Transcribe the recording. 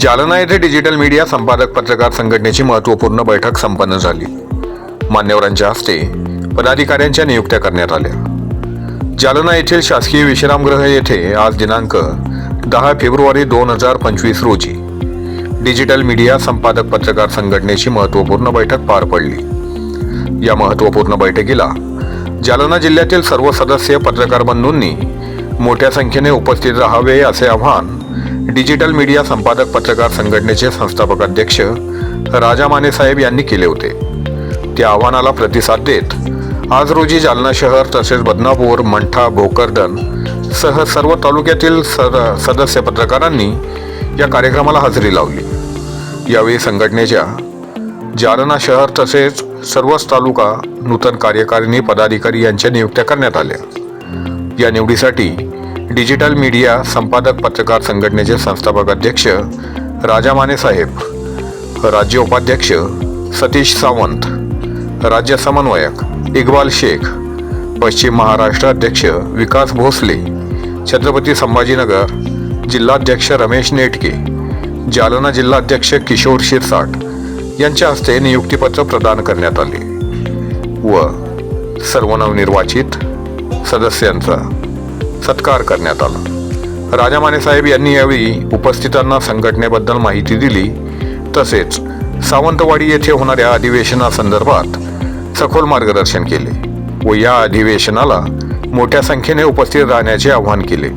जालना येथे digital media संपादक पत्रकार संघटनेची महत्त्वपूर्ण बैठक संपन्न झाली. मान्यवरांच्या हस्ते पदाधिकाऱ्यांच्या नियुक्त्या करण्यात आल्या. जालना येथील शासकीय विश्रामगृह येथे आज दिनांक दहा फेब्रुवारी दोन हजार पंचवीस रोजी डिजिटल मीडिया संपादक पत्रकार संघटनेची महत्त्वपूर्ण बैठक पार पडली. या महत्त्वपूर्ण बैठकीला जालना जिल्ह्यातील सर्व सदस्य पत्रकार बंधूंनी मोठ्या संख्येने उपस्थित राहावे असे आव्हान डिजिटल मीडिया संपादक पत्रकार संघटनेचे संस्थापक अध्यक्ष राजा माने साहेब यांनी केले होते. त्या आव्हानाला प्रतिसाद देत आज रोजी जालना शहर तसेच बदनापूर मंठा भोकरदन सह सर्व तालुक्यातील सद सदस्य पत्रकारांनी या कार्यक्रमाला हजेरी लावली. यावेळी संघटनेच्या जालना शहर तसेच सर्वच तालुका नूतन कार्यकारिणी पदाधिकारी यांच्या नियुक्त्या करण्यात आल्या. या निवडीसाठी डिजिटल मीडिया संपादक पत्रकार संघटनेचे संस्थापक अध्यक्ष राजा माने साहेब राज्य उपाध्यक्ष सतीश सावंत राज्य समन्वयक इक्बाल शेख पश्चिम महाराष्ट्र अध्यक्ष विकास भोसले छत्रपती संभाजीनगर जिल्हाध्यक्ष रमेश नेटके जालना जिल्हाध्यक्ष किशोर शिरसाट यांच्या हस्ते नियुक्तीपत्र प्रदान करण्यात आले व सर्व नवनिर्वाचित सदस्यांचा सत्कार करण्यात आला. राजा मानेसाहेब यांनी यावेळी उपस्थितांना संघटनेबद्दल माहिती दिली. तसेच सावंतवाडी येथे होणाऱ्या अधिवेशनासंदर्भात सखोल मार्गदर्शन केले व या अधिवेशनाला मोठ्या संख्येने उपस्थित राहण्याचे आवाहन केले.